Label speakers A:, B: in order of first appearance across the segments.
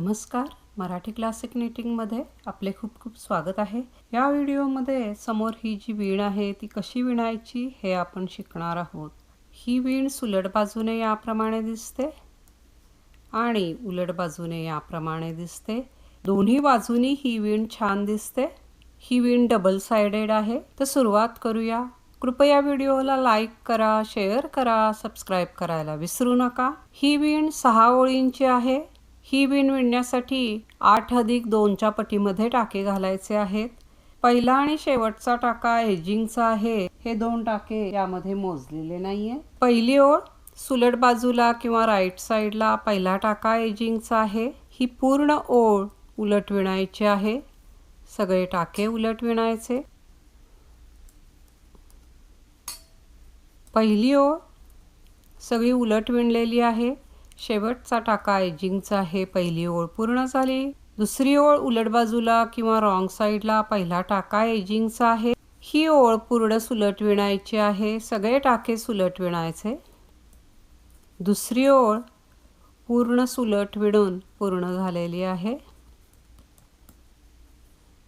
A: नमस्कार. मराठी क्लासिक निटिंगमध्ये आपले खूप खूप स्वागत आहे. या व्हिडिओमध्ये समोर ही जी वीण आहे ती कशी विणायची हे आपण शिकणार आहोत. ही वीण सुलट बाजूने याप्रमाणे दिसते आणि उलट बाजूने याप्रमाणे दिसते. दोन्ही बाजूनी ही वीण छान दिसते. ही वीण डबल सायडेड आहे. तर सुरुवात करूया. कृपया व्हिडिओला लाईक करा शेअर करा सबस्क्राईब करायला विसरू नका. ही वीण सहा ओळींची आहे. ही विण विणण्यासाठी आठ अधिक दोनच्या पटीमध्ये टाके घालायचे आहेत. पहिला आणि शेवटचा टाका एजिंगचा आहे. हे दोन टाके यामध्ये मोजलेले नाहीये. पहिली ओळ सुलट बाजूला किंवा राईट साईडला पहिला टाका एजिंगचा आहे. ही पूर्ण ओळ उलट विणायची आहे. सगळे टाके उलट विणायचे. पहिली ओळ सगळी उलट विणलेली आहे. शेवटचा टाका एजिंगचा आहे पहिली ओळ पूर्ण झाली. दुसरी ओळ उलट बाजूला किंवा रॉंग साईडला पहिला टाका एजिंगचा आहे. ही ओळ पूर्ण सुलट विणायची आहे सगळे टाके सुलट विणायचे. दुसरी ओळ पूर्ण सुलट विणून पूर्ण झालेली आहे.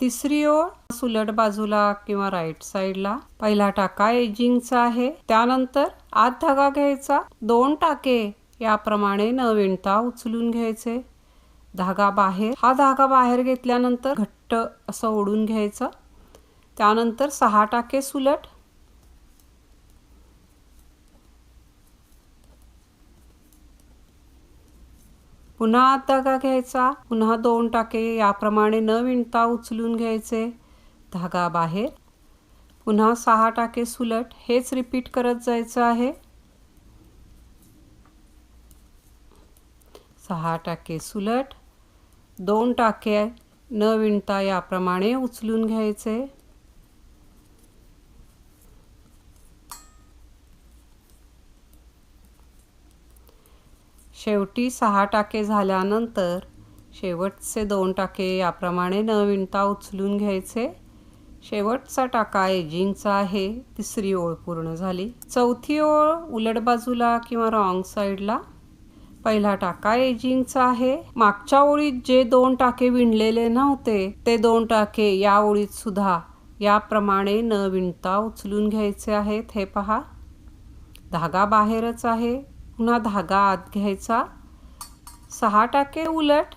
A: तिसरी ओळ सुलट बाजूला किंवा राईट साईडला पहिला टाका एजिंगचा आहे. त्यानंतर आत धागा घ्यायचा. दोन टाके याप्रमाणे न विणता उचलून घ्यायचे. धागा बाहेर हा धागा बाहेर घेतल्यानंतर घट्ट असं ओढून घ्यायचं. त्यानंतर सहा टाके सुलट. पुन्हा आत धागा घ्यायचा. पुन्हा दोन टाके याप्रमाणे न विणता उचलून घ्यायचे. धागा बाहेर. पुन्हा सहा टाके सुलट. हेच रिपीट करत जायचं आहे. सहा टाके सुलट दोन टाके न विणता याप्रमाणे उचलून घ्यायचे. शेवटी सहा टाके झाल्यानंतर शेवटचे दोन टाके याप्रमाणे न विणता उचलून घ्यायचे. शेवटचा टाका एजिंगचा आहे तिसरी ओळ पूर्ण झाली. चौथी ओळ उलट बाजूला किंवा रॉंग साईडला. पहिला टाका एजिंगचा आहे. मागच्या ओळीत जे दोन टाके विणलेले नव्हते ते दोन टाके या ओळीत सुद्धा याप्रमाणे न विणता उचलून घ्यायचे आहेत. हे पहा. धागा बाहेरच आहे. पुन्हा धागा आत घ्यायचा. सहा टाके उलट.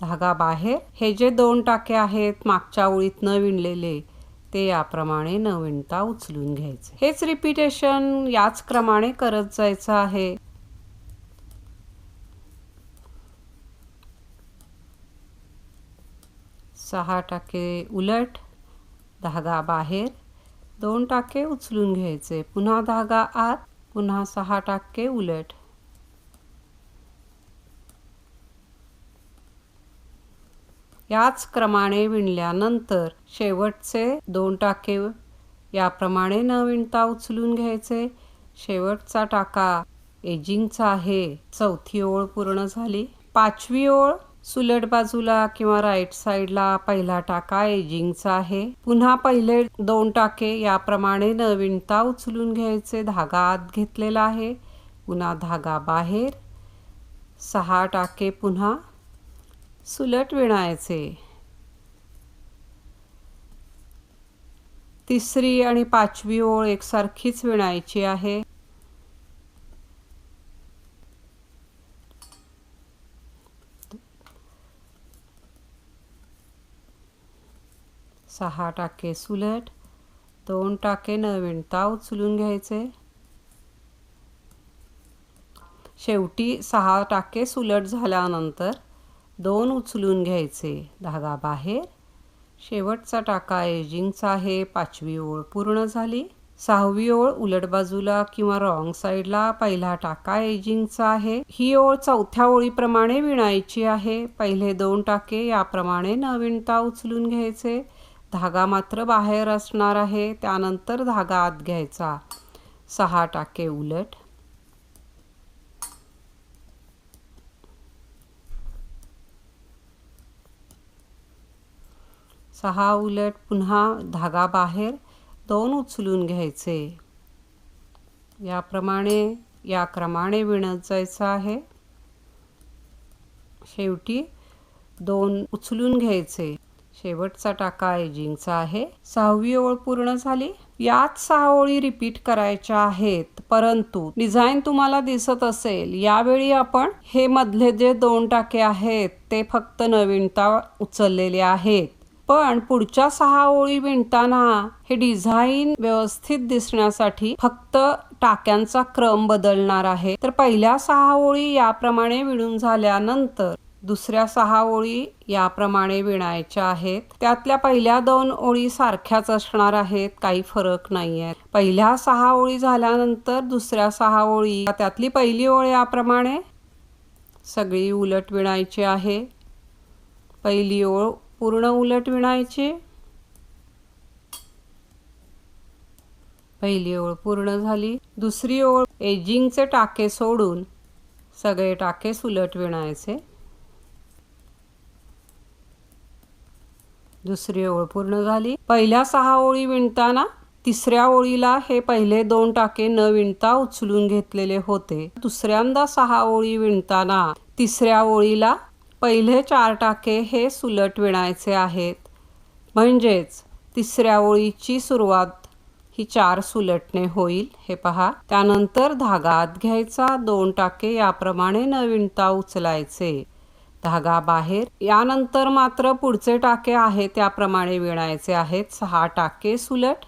A: धागा बाहेर. हे जे दोन टाके आहेत मागच्या ओळीत न विणलेले ते याप्रमाणे न विणता उचलून घ्यायचे. हेच रिपिटेशन याच क्रमाने करत जायचं आहे. सहा टाके उलट धागा बाहेर दोन टाके उचलून घ्यायचे. पुन्हा धागा आत पुन्हा सहा टाके उलट. याच क्रमाने विणल्यानंतर शेवटचे दोन टाके याप्रमाणे न विणता उचलून घ्यायचे. शेवटचा टाका एजिंगचा आहे. चौथी ओळ पूर्ण झाली. पाचवी ओळ सुलट बाजूला किंवा राईट साईडला पहिला टाका एजिंगचा आहे. पुन्हा पहिले दोन टाके याप्रमाणे न विणता उचलून घ्यायचे. धागा आत घेतलेला आहे. पुन्हा धागा बाहेर. सहा टाके पुन्हा सुलट विणायचे. तिसरी आणि पाचवी ओळ एकसारखीच विणायची आहे. सहा टाके सुलट दोन टाके न विणता उचलून घ्यायचे. शेवटी सहा टाके सुलट झाल्यानंतर दोन उचलून घ्यायचे. धागा बाहेर. शेवटचा टाका एजिंगचा आहे. पाचवी ओळ पूर्ण झाली. सहावी ओळ उलट बाजूला किंवा रॉंग साईडला. पहिला टाका एजिंगचा आहे. ही ओळ चौथ्या ओळीप्रमाणे विणायची आहे. पहिले दोन टाके याप्रमाणे न विणता उचलून घ्यायचे. धागा मात्र बाहेर असणार आहे. त्यानंतर धागा आत घ्यायचा. सहा टाके उलट. सहा उलट पुन्हा धागा बाहेर दोन उचलून घ्यायचे. याप्रमाणे या क्रमाने विणत जायचं आहे. शेवटी दोन उचलून घ्यायचे. शेवटचा टाका एजिंगचा आहे. सहावी ओळ पूर्ण झाली. यात सहा ओळी रिपीट करायच्या आहेत. परंतु डिझाईन तुम्हाला दिसत असेल यावेळी आपण हे मधले जे दोन टाके आहेत ते फक्त नवीनता उचललेले आहेत. पण पुढच्या सहा ओळी विणताना हे डिझाईन व्यवस्थित दिसण्यासाठी फक्त टाक्यांचा क्रम बदलणार आहे. तर पहिल्या सहा ओळी याप्रमाणे विणून झाल्यानंतर दुसऱ्या सहा ओळी याप्रमाणे विणायच्या आहेत. त्यातल्या पहिल्या दोन ओळी सारख्याच असणार आहेत काही फरक नाही आहे पहिल्या सहा ओळी झाल्यानंतर दुसऱ्या सहा ओळी त्यातली पहिली ओळ याप्रमाणे सगळी उलट विणायची आहे. पहिली ओळ पूर्ण उलट विणायचे? पहिली ओळ पूर्ण झाली दुसरी ओळ एजिंगचे टाके सोडून सगळे टाके सुलट विणायचे. दुसरी ओळ पूर्ण झाली पहिल्या सहा ओळी विणताना तिसऱ्या ओळीला हे पहिले दोन टाके न विणता उचलून घेतलेले होते. दुसऱ्यांदा सहा ओळी विणताना तिसऱ्या ओळीला पहिले चार टाके हे सुलट विणायचे आहेत. म्हणजेच तिसऱ्या ओळीची सुरुवात ही चार सुलटणे होईल हे पहा. त्यानंतर धागा आत घ्यायचा दोन टाके याप्रमाणे न विणता उचलायचे. धागा बाहेर यानंतर मात्र पुढचे टाके आहे त्याप्रमाणे विणायचे आहेत. सहा टाके सुलट.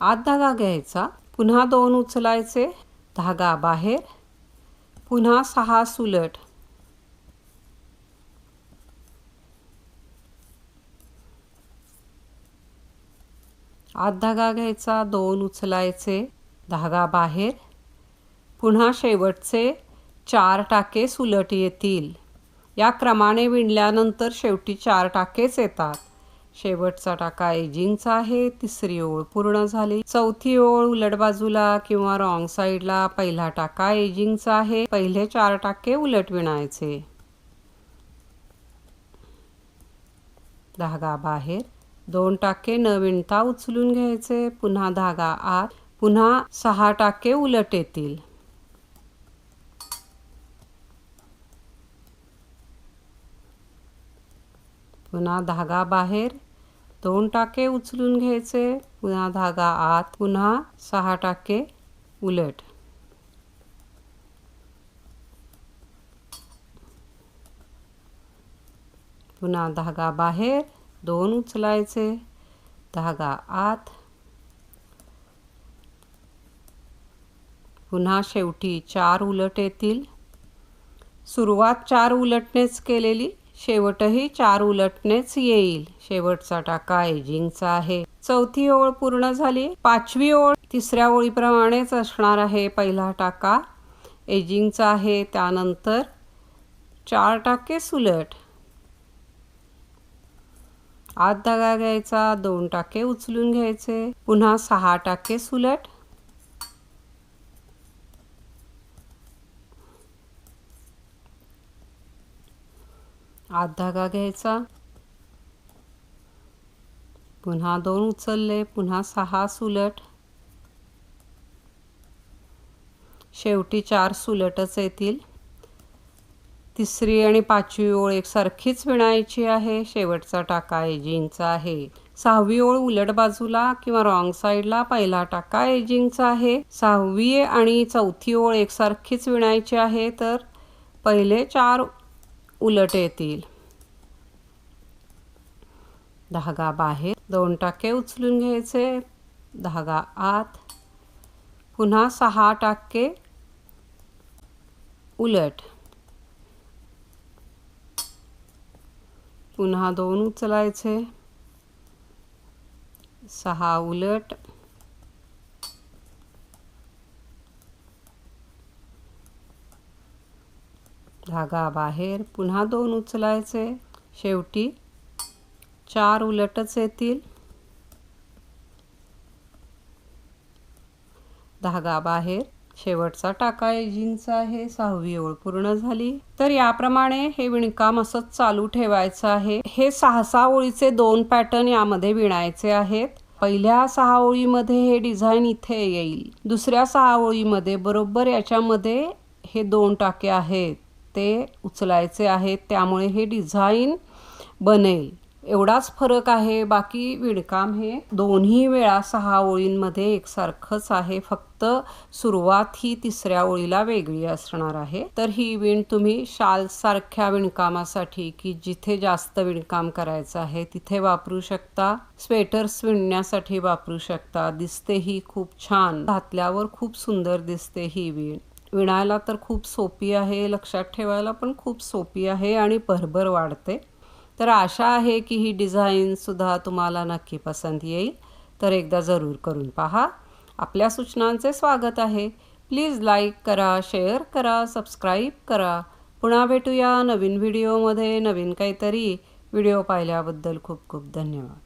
A: आत धागा घ्यायचा पुन्हा दोन उचलायचे. धागा बाहेर पुन्हा सहा सुलट. आत धागा घ्यायचा दोन उचलायचे धागा बाहेर. पुन्हा शेवटचे चार टाके सुलट येतील. या क्रमाने विणल्यानंतर शेवटी चार टाकेच येतात. शेवटचा टाका एजिंगचा आहे तिसरी ओळ पूर्ण झाली. चौथी ओळ उलट बाजूला किंवा रॉंग साईडला पहिला टाका एजिंगचा आहे पहिले चार टाके उलट विणायचे. धागा बाहेर दोन टाके न विणता उचलून घ्यायचे पुन्हा धागा आत पुन्हा सहा टाके उलट येतील. पुन्हा धागा बाहेर दोन टाके उचलून घ्यायचे. पुन्हा धागा आत पुन्हा सहा टाके उलट. पुन्हा धागा बाहेर दोन उचलायचे. धागा आत. पुन्हा शेवटी चार उलट येतील. सुरुवात चार उलटनेच केलेली. शेवटही चार उलटनेच येईल. शेवटचा टाका एजिंगचा आहे. चौथी ओळ पूर्ण झाली. पाचवी ओळ तिसऱ्या ओळीप्रमाणेच असणार आहे. पहिला टाका एजिंगचा आहे. त्यानंतर चार टाके सुलट. आत धागा घ्यायचा. दोन टाके उचलून घ्यायचे. पुन्हा सहा टाके सुलट. आत धागा घ्यायचा. पुन्हा दोन उचलले पुन्हा सहा सुलट. शेवटी चार सुलटच येतील. तिसरी आणि पाचवी ओळ एकसारखीच विणायची आहे. शेवटचा टाका एजिंगचा आहे. सहावी ओळ उलट बाजूला किंवा रॉंग साईडला पहिला टाका एजिंगचा आहे. सहावी आणि चौथी ओळ एकसारखीच विणायची आहे. तर पहिले चार उलट येतील. धागा बाहेर दोन टाके उचलून घ्यायचे. धागा आत पुन्हा सहा टाके उलट. पुन्हा दोन उचलायचे. सहा उलट धागा बाहेर पुन्हा दोन उचलायचे. शेवटी चार उलटच येतील. धागा बाहेर शेवटचा टाका एजिंगचा आहे सहावी ओळ पूर्ण झाली. तर याप्रमाणे हे विणकाम असंच चालू ठेवायचं आहे. हे सहा सहा ओळीचे दोन पॅटर्न यामध्ये विणायचे आहेत. पहिल्या सहा ओळीमध्ये हे डिझाईन इथे येईल. दुसऱ्या सहा ओळीमध्ये बरोबर याच्यामध्ये हे दोन टाके आहेत. ते उचलायचे आहेत त्यामुळे हे डिझाईन बनेल. एवढाच फरक आहे. बाकी विणकाम हे दोन्ही वेळा सहा ओळींमध्ये एकसारखंच आहे. फक्त सुरुवात ही तिसऱ्या ओळीला वेगळी असणार आहे. तर ही विण तुम्ही शाल सारख्या विणकामासाठी की जिथे जास्त विणकाम करायचं आहे तिथे वापरू शकता. स्वेटर्स विणण्यासाठी वापरू शकता. दिसते ही खूप छान. घातल्यावर खूप सुंदर दिसते ही विण. विणायला तर खूप सोपी आहे लक्षात ठेवायला पण खूप सोपी आहे आणि भरभर वाढते. तर आशा आहे की ही डिझाईनसुद्धा तुम्हाला नक्की पसंत येईल. तर एकदा जरूर करून पहा. आपल्या सूचनांचे स्वागत आहे. प्लीज लाईक करा शेअर करा सबस्क्राईब करा. पुन्हा भेटूया नवीन व्हिडिओमध्ये नवीन काहीतरी व्हिडिओ पाहिल्याबद्दल खूप खूप धन्यवाद.